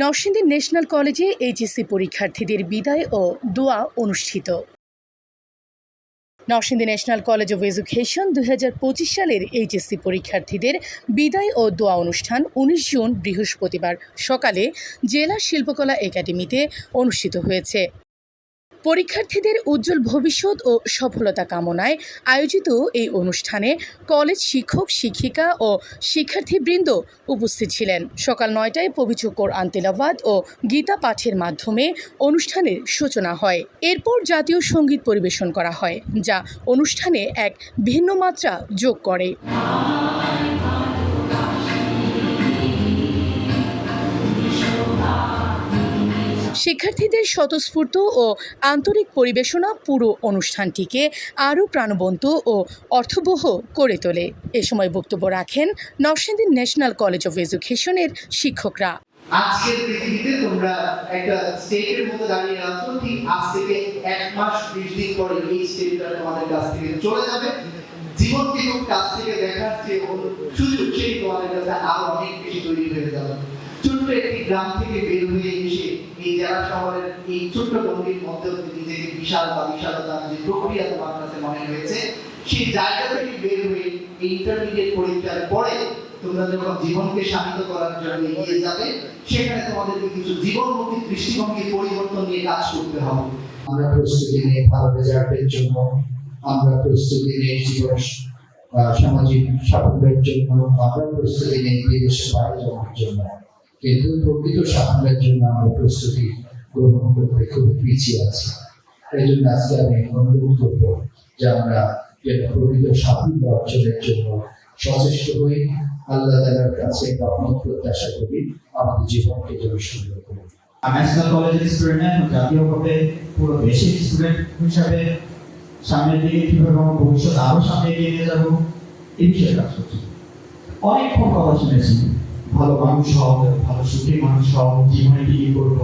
Narsingdi national কলেজে HSC পরীক্ষার্থীদের বিদায় ও দোয়া অনুষ্ঠিত। Narsingdi National College of Education দু হাজার পঁচিশ সালের এইচএসসি পরীক্ষার্থীদের বিদায় ও দোয়া অনুষ্ঠান উনিশ জুন বৃহস্পতিবার সকালে জেলা শিল্পকলা একাডেমিতে অনুষ্ঠিত হয়েছে। পরীক্ষার্থীদের উজ্জ্বল ভবিষ্যৎ ও সফলতা কামনায় আয়োজিত এই অনুষ্ঠানে কলেজ শিক্ষক, শিক্ষিকা ও শিক্ষার্থীবৃন্দ উপস্থিত ছিলেন। সকাল নয়টায় পবিত্র কোরআন তেলাওয়াত ও গীতা পাঠের মাধ্যমে অনুষ্ঠানের সূচনা হয়। এরপর জাতীয় সংগীত পরিবেশন করা হয়, যা অনুষ্ঠানে এক ভিন্ন মাত্রা যোগ করে। শিক্ষার্থীদের স্বতঃস্ফূর্ত ও আন্তরিক পরিবেশনা পুরো অনুষ্ঠানটিকে আরও প্রাণবন্ত ও অর্থবহ করে তোলে। এ সময় বক্তব্য রাখেন নরসিংদী ন্যাশনাল কলেজ অফ এডুকেশনের শিক্ষকরা। আজকের পৃথিবীতে তোমরা একটা স্টেটের মতো দাঁড়িয়ে আছো, ঠিক আজ থেকে এক মাস, বিশ দিন পরে এই স্টেটটা তোমাদের কাছ থেকে চলে যাবে। কাছ থেকে দেখার যে সুযোগ সেই তোমাদের কাছে আরও অনেক বেশি তৈরি হয়ে যাবে। ছোট্ট একটি গ্রাম থেকে বের হয়ে জেলা শহরের এই ছোট্ট গণ্ডির মধ্যে নিজেকে বিশাল বা বিশালতা যে প্রক্রিয়া তোমার কাছে মনে হয়েছে, সেই জায়গা থেকে বের হয়ে এই ইন্টারমিডিয়েট পরীক্ষার পরে তোমরা যখন জীবনকে শান্ত করার জন্য এগিয়ে যাবে, সেখানে তোমাদেরকে কিছু জীবনমুখী দৃষ্টিভঙ্গির পরিবর্তন নিয়ে কাজ করতে হবে। আমরা প্রস্তুতি নিয়ে ভালো রেজাল্টের জন্য, আমরা প্রস্তুতি নিয়ে জীবন সামাজিক সাফল্যের জন্য, আমরা প্রস্তুতি নিই বিদেশে বাইরে জন্য। কিন্তু প্রকৃত সাফল্যের জন্য আমরা প্রস্তুতি গ্রহণ করতে খুব পিছিয়ে আছি। এই জন্য আজকে আমি অনুরোধ করব যে আমরা যেন প্রকৃত সাফল্য অর্জনের জন্য সচেষ্ট হই। আল্লাহ তালার কাছে রহমত, প্রত্যাশা করি আমাদের জীবনকে যেন সুন্দর করি। ন্যাশনাল কলেজের স্টুডেন্ট এখন জাতীয়ভাবে পুরো দেশের স্টুডেন্ট হিসাবে সামনের দিকে কীভাবে আমার ভবিষ্যৎ আরও সামনে এগিয়ে নিয়ে যাব, এই বিষয়ে কাজ করছি। অনেকক্ষণ কথা শুনেছি ভালো মানুষ হও, ভালো সুখী মানুষ হও, জীবনে কি করব?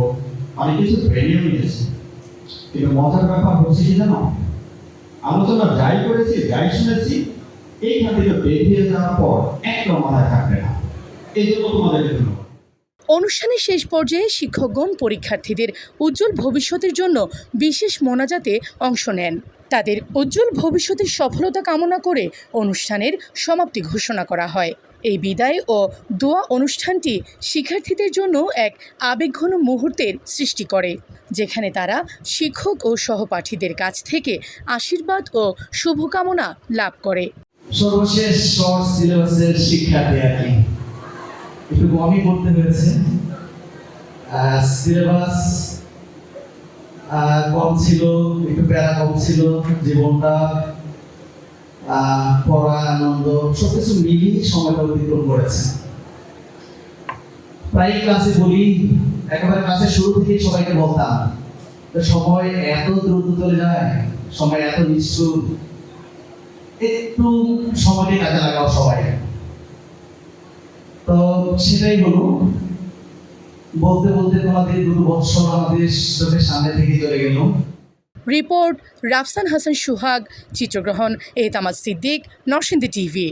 অনেক কিছু ব্রেনেও নিয়েছি কিন্তু মজার ব্যাপার হচ্ছে কি জানো? আলোচনা যাই করেছি, যাই শুনেছি, এইখান থেকে বেরিয়ে যাওয়ার পর একদম মাথায় থাকবে না। এই জন্য তোমাদের ধন্যবাদ অনুষ্ঠানের শেষ পর্যায়ে শিক্ষকগণ পরীক্ষার্থীদের উজ্জ্বল ভবিষ্যতের জন্য বিশেষ মোনাজাতে অংশ নেন। তাদের উজ্জ্বল ভবিষ্যতের সফলতা কামনা করে অনুষ্ঠানের সমাপ্তি ঘোষণা করা হয়। এই বিদায় ও দোয়া অনুষ্ঠানটি শিক্ষার্থীদের জন্য এক আবেগঘন মুহূর্তের সৃষ্টি করে, যেখানে তারা শিক্ষক ও সহপাঠীদের কাছ থেকে আশীর্বাদ ও শুভকামনা লাভ করে। একটু প্যারা কম ছিল, জীবনটা পড়া, আনন্দ, সবকিছু মিলিয়ে সময়টা অতিক্রম করেছে। প্রায় ক্লাসে বলি, একেবারে ক্লাসের শুরু সবাইকে বলতাম সময় এত দ্রুত চলে যায়, সময় এত একটু সময়কে কাজে লাগাও সবাই। তো সেটাই হলো, বলতে বলতে তোমাদের দুটো বৎসর আমাদের চোখের সামনে থেকে চলে গেল। রিপোর্ট রাফসান হাসান সুহাগ চিত্রগ্রহণ এহতামাজ সিদ্দিক নরসিংদী টিভি।